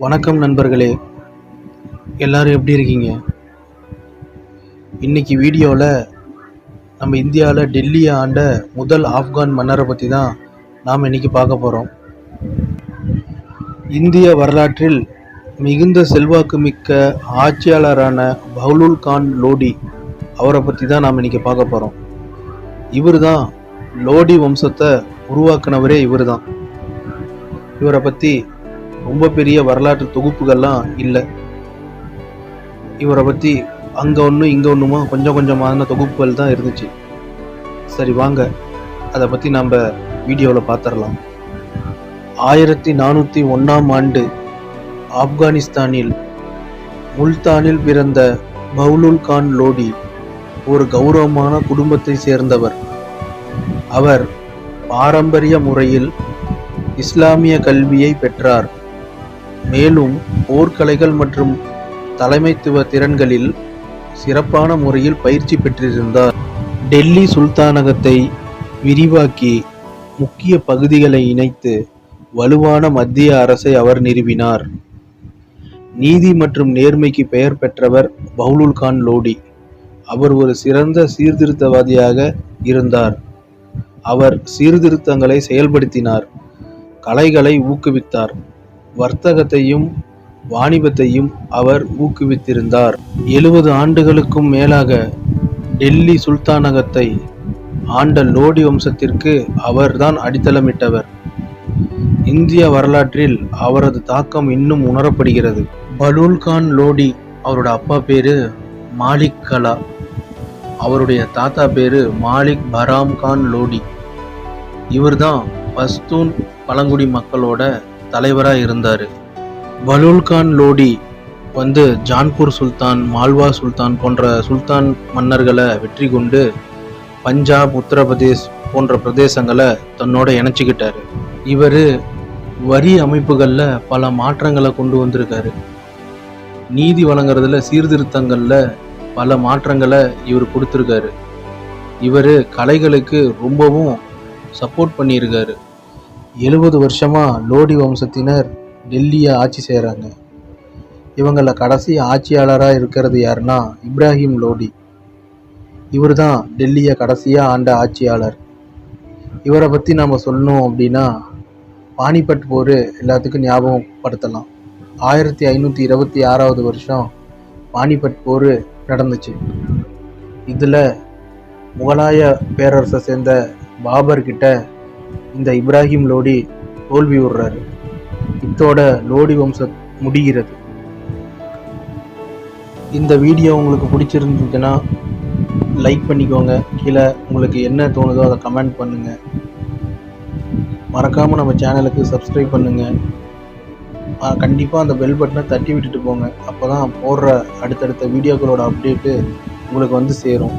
வணக்கம் நண்பர்களே. எல்லாரும் எப்படி இருக்கீங்க? இன்னைக்கு வீடியோவில் நம்ம இந்தியாவில் டெல்லியை ஆண்ட முதல் ஆப்கான் மன்னரை பற்றி தான் நாம் இன்றைக்கி பார்க்க போகிறோம் இந்திய வரலாற்றில் மிகுந்த செல்வாக்கு மிக்க ஆட்சியாளரான பஹ்லுல் கான் லோடி அவரை பற்றி தான் நாம் இன்றைக்கி பார்க்க போகிறோம் இவர் தான் லோடி வம்சத்தை உருவாக்குனவரே இவர் தான். இவரை பற்றி ரொம்ப பெரிய வரலாற்று தொகுப்புகள்லாம் இல்லை. இவரை பற்றி அங்கே ஒன்று இங்கே ஒன்றுமா கொஞ்சம் கொஞ்சமான தொகுப்புகள் தான் இருந்துச்சு. சரி வாங்க. அதை பற்றி நம்ம வீடியோவில் பார்த்துடலாம் ஆயிரத்தி நானூற்றி ஒன்றாம் ஆண்டு ஆப்கானிஸ்தானில் முல்தானில் பிறந்த பவுலுல் கான் லோடி ஒரு கௌரவமான குடும்பத்தை சேர்ந்தவர். அவர் பாரம்பரிய முறையில் இஸ்லாமிய கல்வியை பெற்றார். மேலும் போர்க்கலைகள் மற்றும் தலைமைத்துவ திறன்களில் சிறப்பான முறையில் பயிற்சி பெற்றிருந்தார். டெல்லி சுல்தானகத்தை விரிவாக்கி முக்கிய பகுதிகளை இணைத்து வலுவான மத்திய அரசை அவர் நிறுவினார். நீதி மற்றும் நேர்மைக்கு பெயர் பெற்றவர் பவுலுல் கான் லோடி. அவர் ஒரு சிறந்த சீர்திருத்தவாதியாக இருந்தார். அவர் சீர்திருத்தங்களை செயல்படுத்தினார். கலைகளை ஊக்குவித்தார். வர்த்தகத்தையும் வாணிபத்தையும் அவர் ஊக்குவித்திருந்தார். எழுபது ஆண்டுகளுக்கும் மேலாக டெல்லி சுல்தானகத்தை ஆண்ட லோடி வம்சத்திற்கு அவர்தான் அடித்தளமிட்டவர். இந்திய வரலாற்றில் அவரது தாக்கம் இன்னும் உணரப்படுகிறது. பலூல் கான் லோடி அவரோட அப்பா பேரு மாலிக் கலா. அவருடைய தாத்தா பேரு மாலிக் பராம் கான் லோடி. இவர்தான் பஸ்தூன் பழங்குடி மக்களோட தலைவராக இருந்தார். பலூல் கான் லோடி வந்து ஜான்பூர் சுல்தான் மால்வா சுல்தான் போன்ற சுல்தான் மன்னர்களை வெற்றி கொண்டு பஞ்சாப் உத்தரப்பிரதேஷ் போன்ற பிரதேசங்களை தன்னோட இணைச்சிக்கிட்டாரு. இவர் வரி அமைப்புகளில் பல மாற்றங்களை கொண்டு வந்திருக்காரு. நீதி வழங்குறதுல சீர்திருத்தங்களில் பல மாற்றங்களை இவர் கொடுத்துருக்காரு. இவர் கலைகளுக்கு ரொம்பவும் சப்போர்ட் பண்ணியிருக்காரு. எழுபது வருஷமாக லோடி வம்சத்தினர் டெல்லியை ஆட்சி செய்கிறாங்க இவங்கள கடைசி ஆட்சியாளராக இருக்கிறது யாருன்னா இப்ராஹிம் லோடி. இவர் தான் டெல்லியை கடைசியாக ஆண்ட ஆட்சியாளர். இவரை பற்றி நம்ம சொல்லணும் அப்படின்னா பானிபட் போர் எல்லாத்துக்கும் ஞாபகப்படுத்தலாம். ஆயிரத்தி ஐநூற்றி இருபத்தி ஆறாவது வருஷம் பானிபட் போர் நடந்துச்சு. இதில் முகலாய பேரரசை சேர்ந்த பாபர்கிட்ட இந்த இப்ராஹிம் லோடி தோல்வி விடுறாரு. இத்தோட லோடி வம்சம் முடிகிறது. இந்த வீடியோ உங்களுக்கு பிடிச்சிருந்ததுன்னா லைக் பண்ணிக்கோங்க. கீழே உங்களுக்கு என்ன தோணுதோ அதை கமெண்ட் பண்ணுங்கள் மறக்காமல் நம்ம சேனலுக்கு சப்ஸ்கிரைப் பண்ணுங்கள் கண்டிப்பாக அந்த பெல் பட்டனை தட்டி விட்டுட்டு போங்க. அப்போ தான் போடுற அடுத்தடுத்த வீடியோக்களோட அப்டேட்டு உங்களுக்கு வந்து சேரும்.